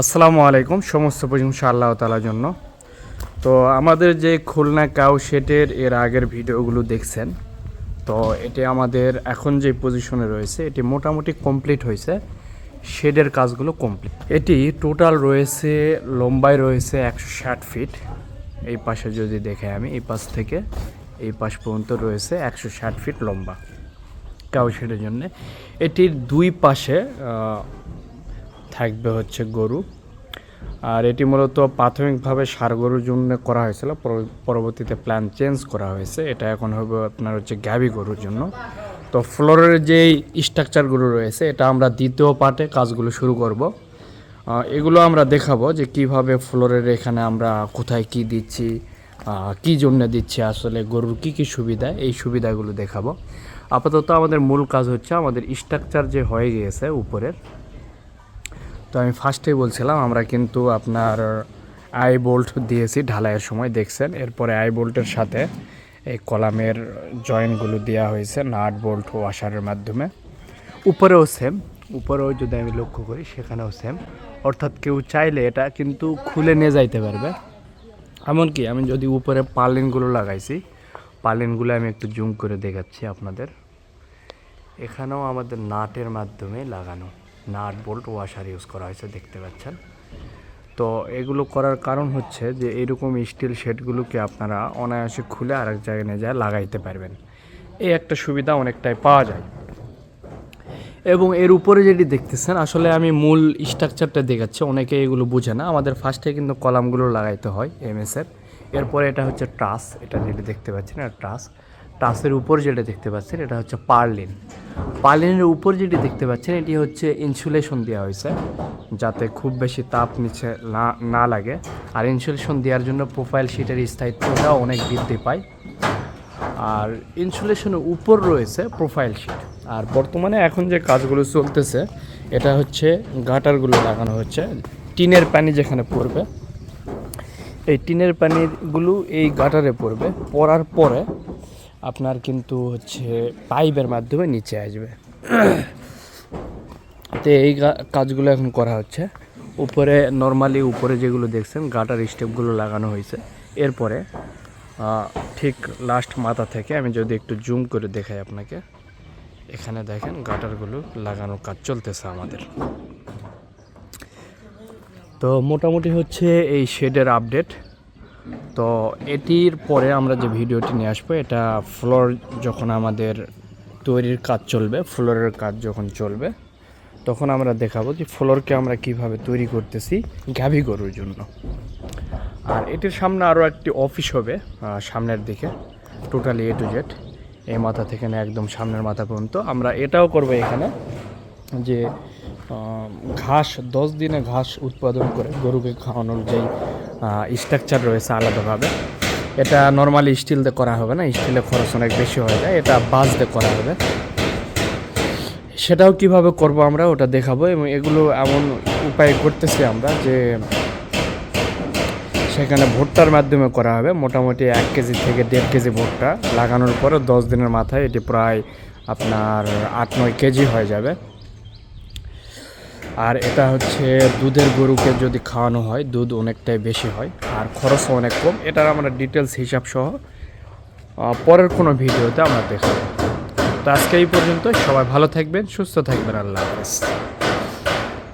আসসালামু আলাইকুম, সমস্ত প্রশংসা আল্লাহ তালার জন্য। তো আমাদের যে খুলনা কাউ শেটের এর আগের ভিডিওগুলো দেখছেন, তো এটি আমাদের এখন যে পজিশনে রয়েছে, এটি মোটামুটি কমপ্লিট হয়েছে, শেডের কাজগুলো কমপ্লিট। এটি টোটাল রয়েছে, লম্বায় রয়েছে একশো ষাট ফিট। এই পাশে যদি দেখে আমি, এই পাশ থেকে এই পাশ পর্যন্ত রয়েছে একশো ষাট ফিট লম্বা কাউ শেডের জন্য। এটির দুই পাশে থাকবে হচ্ছে গরু। আর এটি মূলত প্রাথমিকভাবে সার গরুর জন্য করা হয়েছিল। পরবর্তীতে প্ল্যান চেঞ্জ করা হয়েছে। এটা এখন হবে আপনার হচ্ছে গ্যাবি গরুর জন্য। তো ফ্লোরের যেই স্ট্রাকচারগুলো রয়েছে, এটা আমরা দ্বিতীয় পার্টে কাজগুলো শুরু করব। এগুলো আমরা দেখাবো যে কীভাবে ফ্লোরের এখানে আমরা কোথায় কি দিচ্ছি কি জন্য দিচ্ছি, আসলে গরুর কি কি সুবিধা, এই সুবিধাগুলো দেখাবো। আপাতত আমাদের মূল কাজ হচ্ছে আমাদের স্ট্রাকচার যে হয়ে গিয়েছে উপরের তো আমি ফার্স্টেই বলছিলাম, আমরা কিন্তু আপনার আই বোল্ট দিয়েছি ঢালাইয়ের সময়, দেখছেন? এরপরে আই বোল্টের সাথে এই কলামের জয়েন্টগুলো দেওয়া হয়েছে নাট বোল্ট ওয়াশারের মাধ্যমে। উপরেও সেম উপরেও যদি আমি লক্ষ্য করি, সেখানেও সেম অর্থাৎ কেউ চাইলে এটা কিন্তু খুলে নিয়ে যাইতে পারবে। এমনকি আমি যদি উপরে পার্লিনগুলো লাগাইছি পার্লিনগুলো আমি একটু জুম করে দেখাচ্ছি আপনাদের। এখানেও আমাদের নাটের মাধ্যমে লাগানো। নাট বোল্ট ওয়াশার ইউজ করা হয়েছে, দেখতে পাচ্ছেন। তো এগুলো করার কারণ হচ্ছে যে, এরকম স্টিল শেডগুলোকে আপনারা অনায়াসে খুলে আরেক জায়গায় নিয়ে যায় লাগাইতে পারবেন। এই একটা সুবিধা অনেকটাই পাওয়া যায়। এবং এর উপরে যেটি দেখতেছেন, আসলে আমি মূল স্ট্রাকচারটা দেখাচ্ছি, অনেকে এগুলো বুঝে না। আমাদের ফার্স্টে কিন্তু কলামগুলো লাগাইতে হয় এমএসের এরপরে এটা হচ্ছে ট্রাস, এটা যেটি দেখতে পাচ্ছেন, এটা ট্রাস। ট্রাসের উপর যেটা দেখতে পাচ্ছেন, এটা হচ্ছে পার্লিন। পার্লিনের উপর যেটি দেখতে পাচ্ছেন, এটি হচ্ছে ইনসুলেশন দেওয়া হয়েছে, যাতে খুব বেশি তাপ নিচে না না লাগে। আর ইনসুলেশন দেওয়ার জন্য প্রোফাইল শিটের স্থায়িত্বটাও অনেক বৃদ্ধি পায়। আর ইনসুলেশনের উপর রয়েছে প্রোফাইল শিট। আর বর্তমানে এখন যে কাজগুলো চলতেছে, এটা হচ্ছে গাটারগুলো লাগানো হচ্ছে, টিনের পানি যেখানে পড়বে। এই টিনের পানিগুলো এই গাটারে পড়বে, পড়ার পরে আপনার কিন্তু হচ্ছে পাইপের মাধ্যমে নিচে আসবে। তো এই কাজগুলো এখন করা হচ্ছে। উপরে নর্মালি উপরে যেগুলো দেখছেন গাটার স্টেপগুলো লাগানো হয়েছে। এরপরে ঠিক লাস্ট মাথা থেকে আমি যদি একটু জুম করে দেখাই আপনাকে। এখানে দেখেন গাটারগুলো লাগানোর কাজ চলতেছে আমাদের। তো মোটামুটি হচ্ছে এই শেডের আপডেট তো এটির পরে আমরা যে ভিডিওটি নিয়ে আসব, এটা ফ্লোর যখন আমাদের তৈরির কাজ চলবে ফ্লোরের কাজ যখন চলবে, তখন আমরা দেখাবো যে ফ্লোরকে আমরা কীভাবে তৈরি করতেছি গাভি গরুর জন্য। আর এটির সামনে আরও একটি অফিস হবে সামনের দিকে টোটালি এ টু জেড এই মাথা থেকে না একদম সামনের মাথা পর্যন্ত। আমরা এটাও করব এখানে যে ঘাস, দশ দিনে ঘাস উৎপাদন করে গরুকে খাওয়ানোর যেই স্ট্রাকচার রয়েছে আলাদাভাবে। এটা নর্মালি স্টিল দিয়ে করা হবে না স্টিলের খরচ অনেক বেশি হয়ে যায়, এটা বাঁশ দিয়ে করা হবে। সেটাও কীভাবে করব আমরা ওটা দেখাবো এবং এগুলো এমন উপায় করতেছি আমরা যে সেখানে ভুট্টার মাধ্যমে করা হবে। মোটামুটি এক কেজি থেকে দেড় কেজি ভুট্টা লাগানোর পরে দশ দিনের মাথায় এটি প্রায় আপনার আট নয় কেজি হয়ে যাবে। আর এটা হচ্ছে দুধের গরুকে যদি খাওয়ানো হয়, দুধ অনেকটাই বেশি হয় আর খরচও অনেক কম। এটার আমরা ডিটেলস হিসাব সহ পরের কোনো ভিডিওতে আমরা দেখাবো। তো আজকে এই পর্যন্ত সবাই ভালো থাকবেন, সুস্থ থাকবেন। আল্লাহ হাফেজ।